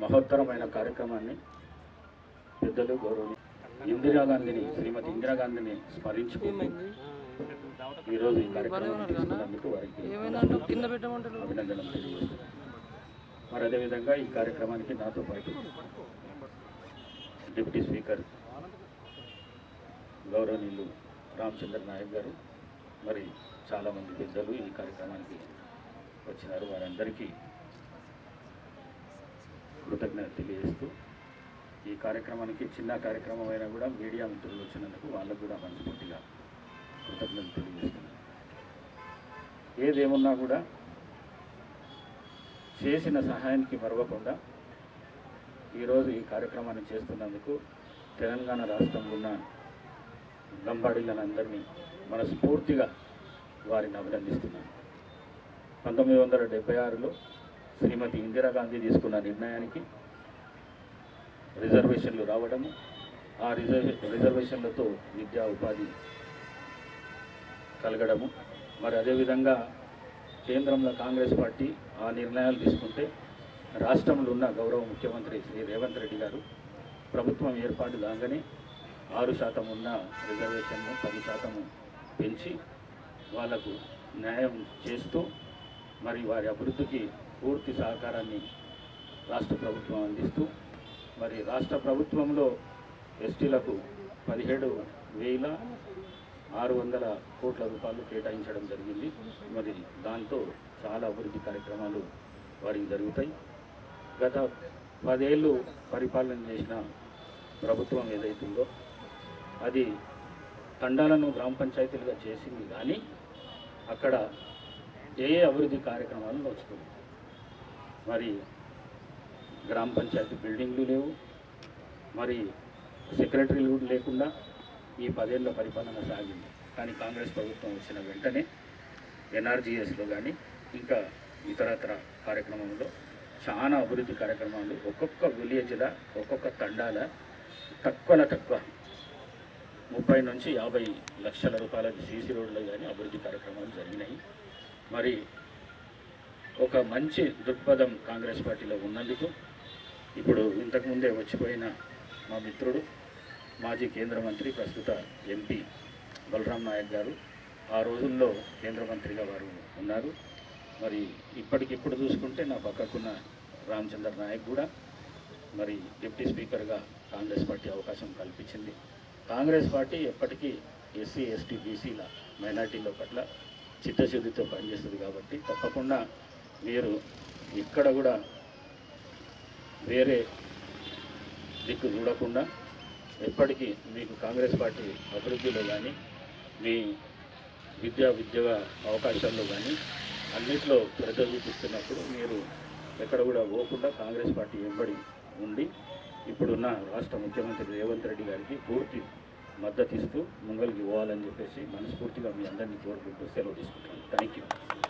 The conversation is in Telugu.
మహోత్తరమైన కార్యక్రమాన్ని పెద్దలు గౌరవ ఇందిరాగాంధీని శ్రీమతి ఇందిరాగాంధీని స్మరించుకుంటూ ఈరోజు ఈ కార్యక్రమం తీసుకున్నందుకు వారికి అభినందనలు తెలియజేస్తున్నాను మరి అదేవిధంగా ఈ కార్యక్రమానికి నాతో పాటు డిప్యూటీ స్పీకర్ గౌరవనీయులు రామచంద్ర నాయక్ గారు మరి చాలామంది పెద్దలు ఈ కార్యక్రమానికి వచ్చినారు. వారందరికీ కృతజ్ఞత తెలియజేస్తూ ఈ కార్యక్రమానికి చిన్న కార్యక్రమం అయినా కూడా మీడియా మిత్రులు వచ్చినందుకు వాళ్ళకు కూడా మనస్ఫూర్తిగా కృతజ్ఞత తెలియజేస్తున్నాను. ఏదేమున్నా కూడా చేసిన సహాయానికి మరవకుండా ఈరోజు ఈ కార్యక్రమాన్ని చేస్తున్నందుకు తెలంగాణ రాష్ట్రంలో ఉన్న గంబాడీలందరినీ మనస్ఫూర్తిగా వారిని అభినందిస్తున్నాను. పంతొమ్మిది వందల డెబ్బై ఆరులో శ్రీమతి ఇందిరాగాంధీ తీసుకున్న నిర్ణయానికి రిజర్వేషన్లు రావడము ఆ రిజర్వే రిజర్వేషన్లతో విద్యా ఉపాధి కలగడము. మరి అదేవిధంగా కేంద్రంలో కాంగ్రెస్ పార్టీ ఆ నిర్ణయాలు తీసుకుంటే రాష్ట్రంలో ఉన్న గౌరవ ముఖ్యమంత్రి శ్రీ రేవంత్ రెడ్డి గారు ప్రభుత్వం ఏర్పాటు కాగానే ఆరు శాతం ఉన్న రిజర్వేషన్ను పది శాతము పెంచి వాళ్ళకు న్యాయం చేస్తూ మరి వారి అభివృద్ధికి పూర్తి సహకారాన్ని రాష్ట్ర ప్రభుత్వం అందిస్తూ మరి రాష్ట్ర ప్రభుత్వంలో ఎస్టీలకు పదిహేడు వేల ఆరు వందల కోట్ల రూపాయలు కేటాయించడం జరిగింది. మరి దాంతో చాలా అభివృద్ధి కార్యక్రమాలు వారికి జరుగుతాయి. గత పదేళ్ళు పరిపాలన చేసిన ప్రభుత్వం ఏదైతుందో అది తండాలను గ్రామ పంచాయతీలుగా చేసింది కానీ అక్కడ ఏ ఏ అభివృద్ధి కార్యక్రమాలు నడుచుకుంది మరి గ్రామ పంచాయతీ బిల్డింగ్లు లేవు. మరి సెక్రటరీలు కూడా లేకుండా ఈ పదేళ్ళ పరిపాలన సాగింది. కానీ కాంగ్రెస్ ప్రభుత్వం వచ్చిన వెంటనే ఎన్ఆర్జీఎస్లో కానీ ఇంకా ఇతరత్ర కార్యక్రమంలో చాలా అభివృద్ధి కార్యక్రమాలు ఒక్కొక్క విలేజ్ల ఒక్కొక్క తండాల తక్కువల తక్కువ ముప్పై నుంచి యాభై లక్షల రూపాయల సీసీ రోడ్లు కానీ అభివృద్ధి కార్యక్రమాలు జరిగినాయి. మరి ఒక మంచి దృక్పథం కాంగ్రెస్ పార్టీలో ఉన్నందుకు ఇప్పుడు ఇంతకుముందే వచ్చిపోయిన మా మిత్రుడు మాజీ కేంద్ర మంత్రి ప్రస్తుత ఎంపీ బలరాం నాయక్ గారు ఆ రోజుల్లో కేంద్ర మంత్రిగా వారు ఉన్నారు. మరి ఇప్పటికిప్పుడు చూసుకుంటే నా పక్కకున్న రామచంద్ర నాయక్ కూడా మరి డిప్యూటీ స్పీకర్గా కాంగ్రెస్ పార్టీ అవకాశం కల్పించింది. కాంగ్రెస్ పార్టీ ఎప్పటికీ ఎస్సీ ఎస్టీ బీసీల మైనార్టీల పట్ల చిత్తశుద్ధితో పనిచేస్తుంది కాబట్టి తప్పకుండా మీరు ఇక్కడ కూడా వేరే దిక్కు చూడకుండా ఎప్పటికీ మీకు కాంగ్రెస్ పార్టీ అభివృద్ధిలో కానీ మీ విద్యా విద్య అవకాశాల్లో కానీ అన్నింటిలో శ్రద్ధ చూపిస్తున్నప్పుడు మీరు ఎక్కడ కూడా పోకుండా కాంగ్రెస్ పార్టీ వెంబడి ఉండి ఇప్పుడున్న రాష్ట్ర ముఖ్యమంత్రి రేవంత్ రెడ్డి గారికి పూర్తి మద్దతు ఇస్తూ ముంగలికి పోవాలని చెప్పేసి మనస్ఫూర్తిగా మీ అందరినీ కోరుకుంటూ సెలవు తీసుకుంటాను థ్యాంక్ యూ